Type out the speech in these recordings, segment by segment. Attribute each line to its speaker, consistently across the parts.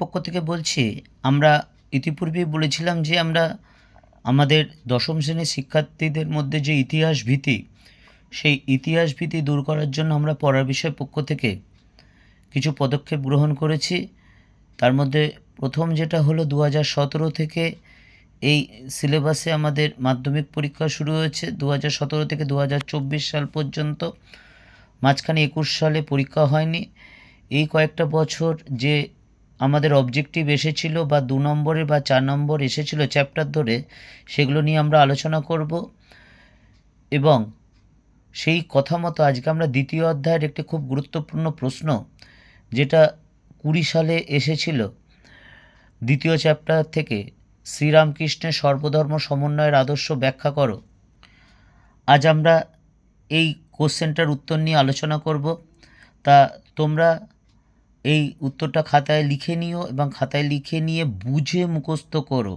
Speaker 1: পক্ষ থেকে বলছি, আমরা ইতিপূর্বেই বলেছিলাম যে আমরা আমাদের দশম শ্রেণির শিক্ষার্থীদের মধ্যে যে ইতিহাস ভীতি, সেই ইতিহাস ভীতি দূর করার জন্য আমরা পড়ার বিষয় পক্ষ থেকে কিছু পদক্ষেপ গ্রহণ করেছি। তার মধ্যে প্রথম যেটা হলো দু সতেরো থেকে এই সিলেবাসে আমাদের মাধ্যমিক পরীক্ষা শুরু হয়েছে। দু সতেরো থেকে দু হাজার চব্বিশ সাল পর্যন্ত মাঝখানে একুশ সালে পরীক্ষা হয়নি। এই কয়েকটা বছর যে আমাদের অবজেক্টিভ এসেছিল বা দু নম্বরে বা চার নম্বর এসেছিল চ্যাপ্টার ধরে, সেগুলো নিয়ে আমরা আলোচনা করব। এবং সেই কথা মতো আজকে আমরা দ্বিতীয় অধ্যায়ের একটি খুব গুরুত্বপূর্ণ প্রশ্ন, যেটা কুড়ি সালে এসেছিল। দ্বিতীয় চ্যাপ্টার থেকে, শ্রীরামকৃষ্ণের সর্বধর্ম সমন্বয়ের আদর্শ ব্যাখ্যা করো। আজ আমরা এই কোশ্চেনটার উত্তর নিয়ে আলোচনা করব। তা তোমরা এই উত্তরটা খাতায় লিখে নিও এবং খাতায় লিখে নিয়ে বুঝে মুখস্থ করো।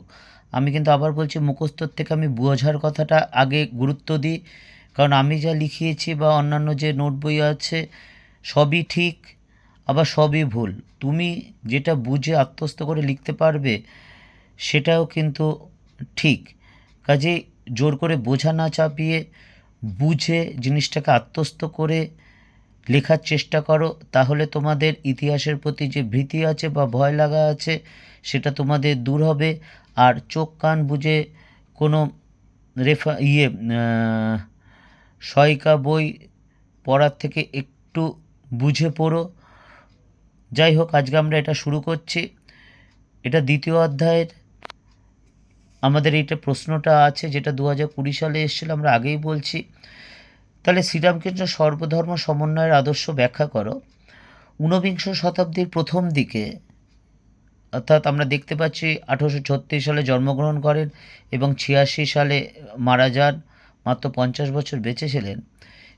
Speaker 1: আমি কিন্তু আবার বলছি মুখস্থর থেকে আমি বোঝার কথাটা আগে গুরুত্ব দিই। কারণ আমি যা লিখিয়েছি বা অন্যান্য যে নোট বই আছে, সবই ঠিক, আবার সবই ভুল। তুমি যেটা বুঝে আত্মস্থ করে লিখতে পারবে, সেটাও কিন্তু ঠিক। কাজে জোর করে বোঝা না চাপিয়ে বুঝে জিনিসটাকে আত্মস্থ করে লেখার চেষ্টা করো, তাহলে তোমাদের ইতিহাসের প্রতি যে ভীতি আছে বা ভয় লাগা আছে, সেটা তোমাদের দূর হবে। আর চোখ কান বুঝে কোনো রেফা ইয়ে সহায়িকা বই পড়ার থেকে একটু বুঝে পড়ো। যাই হোক, আজকে আমরা এটা শুরু করছি। এটা দ্বিতীয় অধ্যায়ের। আমাদের এইটা প্রশ্নটা আছে, যেটা দু হাজার কুড়ি সালে এসেছিল, আমরা আগেই বলছি। তাহলে শ্রীরামকৃষ্ণ সর্বধর্ম সমন্বয়ের আদর্শ ব্যাখ্যা করো। ঊনবিংশ শতাব্দীর প্রথম দিকে, অর্থাৎ আমরা দেখতে পাচ্ছি আঠেরোশো ছত্রিশ সালে জন্মগ্রহণ করেন এবং ছিয়াশি সালে মারা যান, মাত্র পঞ্চাশ বছর বেঁচে ছিলেন।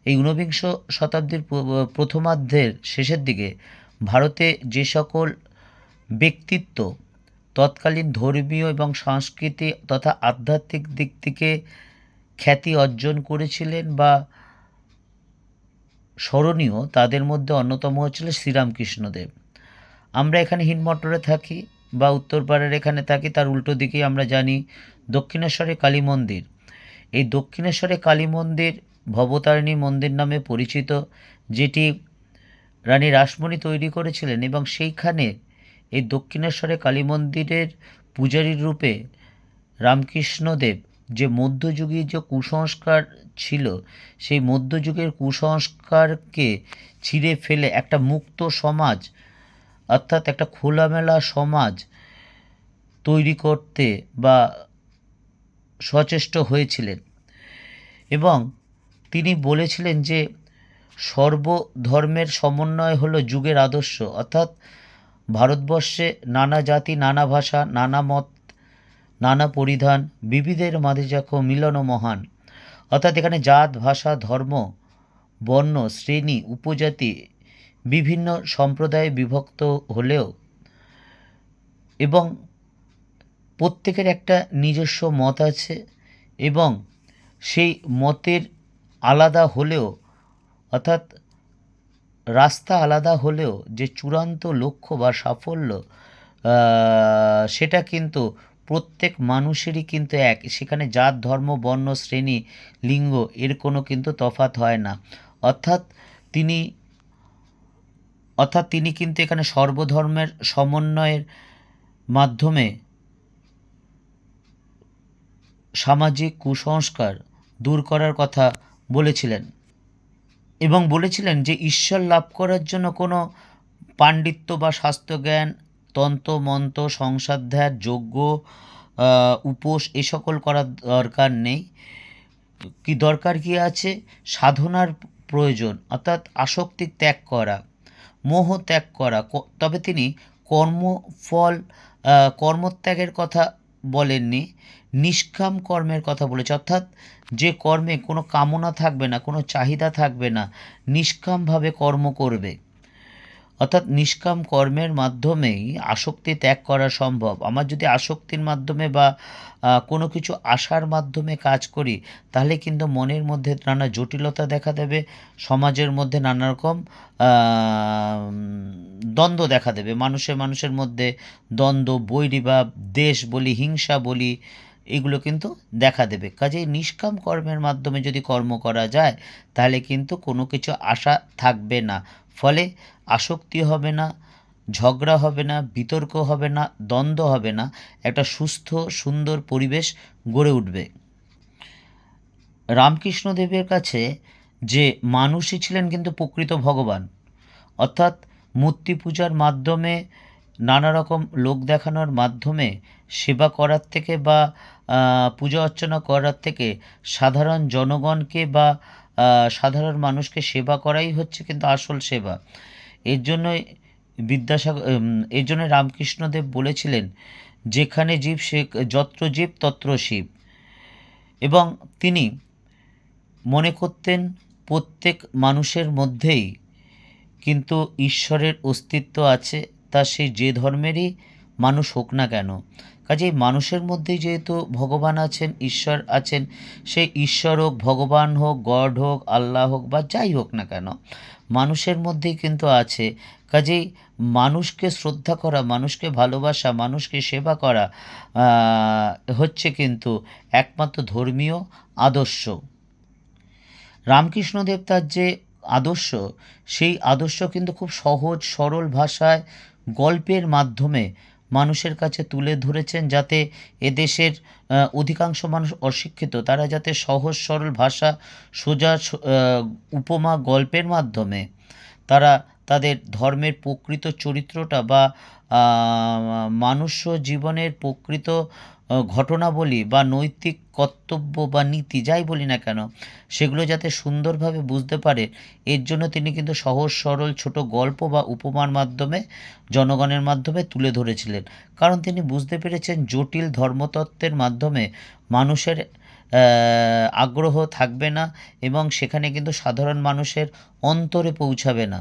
Speaker 1: এই ঊনবিংশ শতাব্দীর প্রথমার্ধের শেষের দিকে ভারতে যে সকল ব্যক্তিত্ব তৎকালীন ধর্মীয় এবং সংস্কৃতি তথা আধ্যাত্মিক দিক থেকে খ্যাতি অর্জন করেছিলেন বা স্মরণীয় তাদের মধ্যে অন্যতম হচ্ছিল শ্রীরামকৃষ্ণদেব। আমরা এখানে হিনমটরে থাকি বা উত্তরপাড়ার এখানে থাকি, তার উল্টো দিকেই আমরা জানি দক্ষিণেশ্বরে কালী মন্দির। এই দক্ষিণেশ্বরে কালী মন্দির ভবতারিণী মন্দির নামে পরিচিত, যেটি রানী রাসমণি তৈরি করেছিলেন এবং সেইখানে এই দক্ষিণেশ্বরে কালী মন্দিরের পূজারীর রূপে রামকৃষ্ণদেব যে মধ্যযুগীয় যে কুসংস্কার ছিল, সেই মধ্যযুগের কুসংস্কারকে ছিঁড়ে ফেলে একটা মুক্ত সমাজ, অর্থাৎ একটা খোলামেলা সমাজ তৈরি করতে বা সচেষ্ট হয়েছিলেন। এবং তিনি বলেছিলেন যে সর্বধর্মের সমন্বয় হলো যুগের আদর্শ, অর্থাৎ ভারতবর্ষে নানা জাতি, নানা ভাষা, নানা মত নানা পরিধান, বিবিধের মাঝে দেখো মিলন মহান। অর্থাৎ এখানে জাত, ভাষা, ধর্ম, বর্ণ, শ্রেণি, উপজাতি, বিভিন্ন সম্প্রদায়ে বিভক্ত হলেও এবং প্রত্যেকের একটা নিজস্ব মত আছে এবং সেই মতের আলাদা হলেও, অর্থাৎ রাস্তা আলাদা হলেও যে চূড়ান্ত লক্ষ্য বা সাফল্য সেটা কিন্তু প্রত্যেক মানুষেরই কিন্তু এক। সেখানে জাত, ধর্ম, বর্ণ, শ্রেণি, লিঙ্গ, এর কোনো কিন্তু তফাত হয় না। অর্থাৎ তিনি অর্থাৎ তিনি কিন্তু এখানে সর্বধর্মের সমন্বয়ের মাধ্যমে সামাজিক কুসংস্কার দূর করার কথা বলেছিলেন। এবং বলেছিলেন যে, ঈশ্বর লাভ করার জন্য কোনো পাণ্ডিত্য বা শাস্ত্রজ্ঞান তন্ত্র মন্ত্র সংসাধ্যায় যজ্ঞ উপোস, এ সকল করার দরকার নেই। কি দরকার কি আছে? সাধনার প্রয়োজন, অর্থাৎ আসক্তি ত্যাগ করা, মোহ ত্যাগ করা। তবে তিনি কর্মফল কর্মত্যাগের কথা বলেননি, নিষ্কাম কর্মের কথা বলেছে। অর্থাৎ যে কর্মে কোনো কামনা থাকবে না, কোনো চাহিদা থাকবে না, নিষ্কামভাবে কর্ম করবে। অর্থাৎ নিষ্কাম কর্মের মাধ্যমেই আসক্তি ত্যাগ করা সম্ভব। আমার যদি আসক্তির মাধ্যমে বা কোনো কিছু আশার মাধ্যমে কাজ করি, তাহলে কিন্তু মনের মধ্যে নানা জটিলতা দেখা দেবে, সমাজের মধ্যে নানা রকম দ্বন্দ্ব দেখা দেবে। মানুষের মানুষের মধ্যে দ্বন্দ্ব বৈরী বা দেশ বলি, হিংসা বলি, এগুলো কিন্তু দেখা দেবে। কাজেই নিষ্কাম কর্মের মাধ্যমে যদি কর্ম করা যায়, তাহলে কিন্তু কোনো কিছু আশা থাকবে না। ফলে আসক্তি হবে না, ঝগড়া হবে না, বিতর্ক হবে না, দ্বন্দ্ব হবে না, একটা সুস্থ, সুন্দর পরিবেশ গড়ে উঠবে। রামকৃষ্ণদেবের কাছে যে মানুষই ছিলেন কিন্তু প্রকৃত ভগবান, অর্থাৎ মূর্তি পূজার মাধ্যমে, নানা রকম লোক দেখানোর মাধ্যমে, সেবা করার থেকে বা পূজা অর্চনা করার থেকে সাধারণ জনগণকে বা সাধারণ মানুষকে সেবা করাই হচ্ছে কিন্তু আসল সেবা। এর জন্যই বিদ্যাসাগর এর জন্য রামকৃষ্ণদেব বলেছিলেন, যেখানে জীব সে যত্র জীব, তত্র শিব। এবং তিনি মনে করতেন, প্রত্যেক মানুষের মধ্যেই কিন্তু ঈশ্বরের অস্তিত্ব আছে, তা সে যে ধর্মেরই মানুষ হোক না কেন। কাজেই মানুষের মধ্যেই যেহেতু ভগবান আছেন, ঈশ্বর আছেন, সেই ঈশ্বর হোক, ভগবান হোক, গড হোক, আল্লাহ হোক বা যাই হোক না কেন, মানুষের মধ্যেই কিন্তু আছে। কাজেই মানুষকে শ্রদ্ধা করা, মানুষকে ভালোবাসা, মানুষকে সেবা করা হচ্ছে কিন্তু একমাত্র ধর্মীয় আদর্শ। রামকৃষ্ণদেব তার যে আদর্শ, সেই আদর্শ কিন্তু খুব সহজ, সরল ভাষায় গল্পের মাধ্যমে মানুষের কাছে তুলে ধরেছেন যাতে এদেশের অধিকাংশ মানুষ অশিক্ষিত। তারা যাতে সহজ, সরল ভাষা, সোজা উপমা, গল্পের মাধ্যমে তারা তাদের ধর্মের প্রকৃত চরিত্রটা বা মানুষ জীবনের প্রকৃত ঘটনাবলী বা নৈতিক কর্তব্য বা নীতি যাই বলি না কেন, সেগুলো যাতে সুন্দরভাবে বুঝতে পারে, এর জন্য তিনি কিন্তু সহজ, সরল, ছোট গল্প বা উপমার মাধ্যমে, জনগণের মাধ্যমে তুলে ধরেছিলেন। কারণ তিনি বুঝতে পেরেছেন জটিল ধর্মতত্ত্বের মাধ্যমে মানুষের আগ্রহ থাকবে না এবং সেখানে কিন্তু সাধারণ মানুষের অন্তরে পৌঁছাবে না।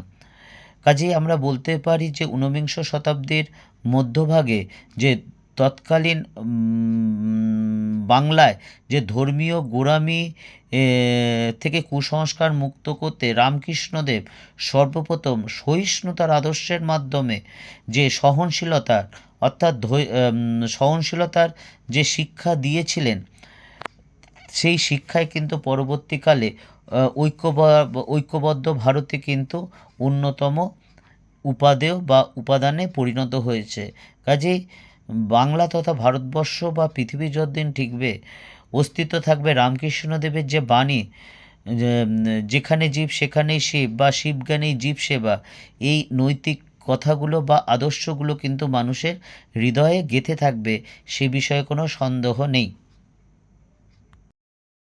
Speaker 1: কাজেই আমরা বলতে পারি যে ঊনবিংশ শতাব্দীর মধ্যভাগে যে তৎকালীন বাংলায় যে ধর্মীয় গোড়ামি থেকে কুসংস্কার মুক্ত করতে রামকৃষ্ণদেব সর্বপ্রথম সহিষ্ণুতার আদর্শের মাধ্যমে যে সহনশীলতার অর্থাৎ সহনশীলতার যে শিক্ষা দিয়েছিলেন সেই শিক্ষায় কিন্তু পরবর্তীকালে আহ, ঐক্যবা- ঐক্যবদ্ধ ভারতে কিন্তু অন্যতম উপাদেয় বা উপাদানে পরিণত হয়েছে। কাজেই বাংলা তথা ভারতবর্ষ বা পৃথিবী যতদিন ঠিকবে অস্তিত্ব থাকবে রামকৃষ্ণদেবের যে বাণী যেখানে জীব সেখানেই শিব বা শিব জ্ঞানেই জীব সেবা, এই নৈতিক কথাগুলো বা আদর্শগুলো কিন্তু মানুষের হৃদয়ে গেঁথে থাকবে, সে বিষয়ে কোনো সন্দেহ নেই।